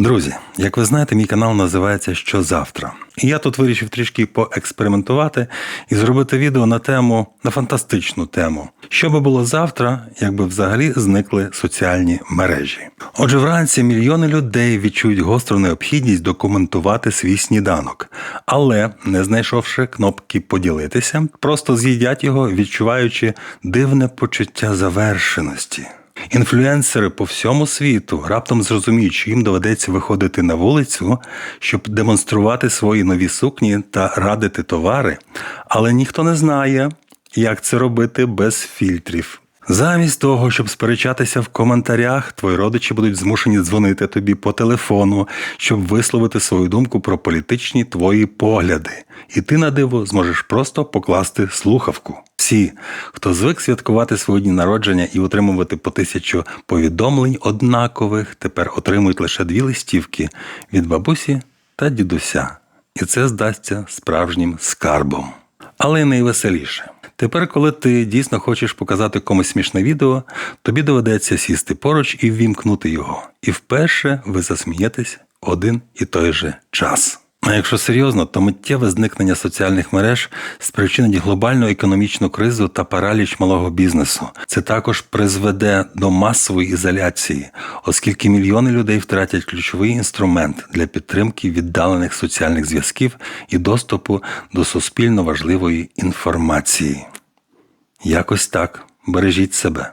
Друзі, як ви знаєте, мій канал називається Що завтра. І я тут вирішив трішки поекспериментувати і зробити відео на тему, на фантастичну тему. Що би було завтра, якби взагалі зникли соціальні мережі. Отже, вранці мільйони людей відчують гостру необхідність документувати свій сніданок, але не знайшовши кнопки поділитися, просто з'їдять його, відчуваючи дивне почуття завершеності. Інфлюенсери по всьому світу раптом зрозуміють, що їм доведеться виходити на вулицю, щоб демонструвати свої нові сукні та радити товари, але ніхто не знає, як це робити без фільтрів. Замість того, щоб сперечатися в коментарях, твої родичі будуть змушені дзвонити тобі по телефону, щоб висловити свою думку про політичні твої погляди. І ти на диво зможеш просто покласти слухавку. Всі, хто звик святкувати свої дні народження і отримувати по тисячу повідомлень однакових, тепер отримують лише дві листівки від бабусі та дідуся. І це здасться справжнім скарбом. Але найвеселіше. Тепер, коли ти дійсно хочеш показати комусь смішне відео, тобі доведеться сісти поруч і ввімкнути його. І вперше ви засмієтесь один і той же час. А якщо серйозно, то миттєве зникнення соціальних мереж спричинить глобальну економічну кризу та параліч малого бізнесу. Це також призведе до масової ізоляції, оскільки мільйони людей втратять ключовий інструмент для підтримки віддалених соціальних зв'язків і доступу до суспільно важливої інформації. Якось так бережіть себе.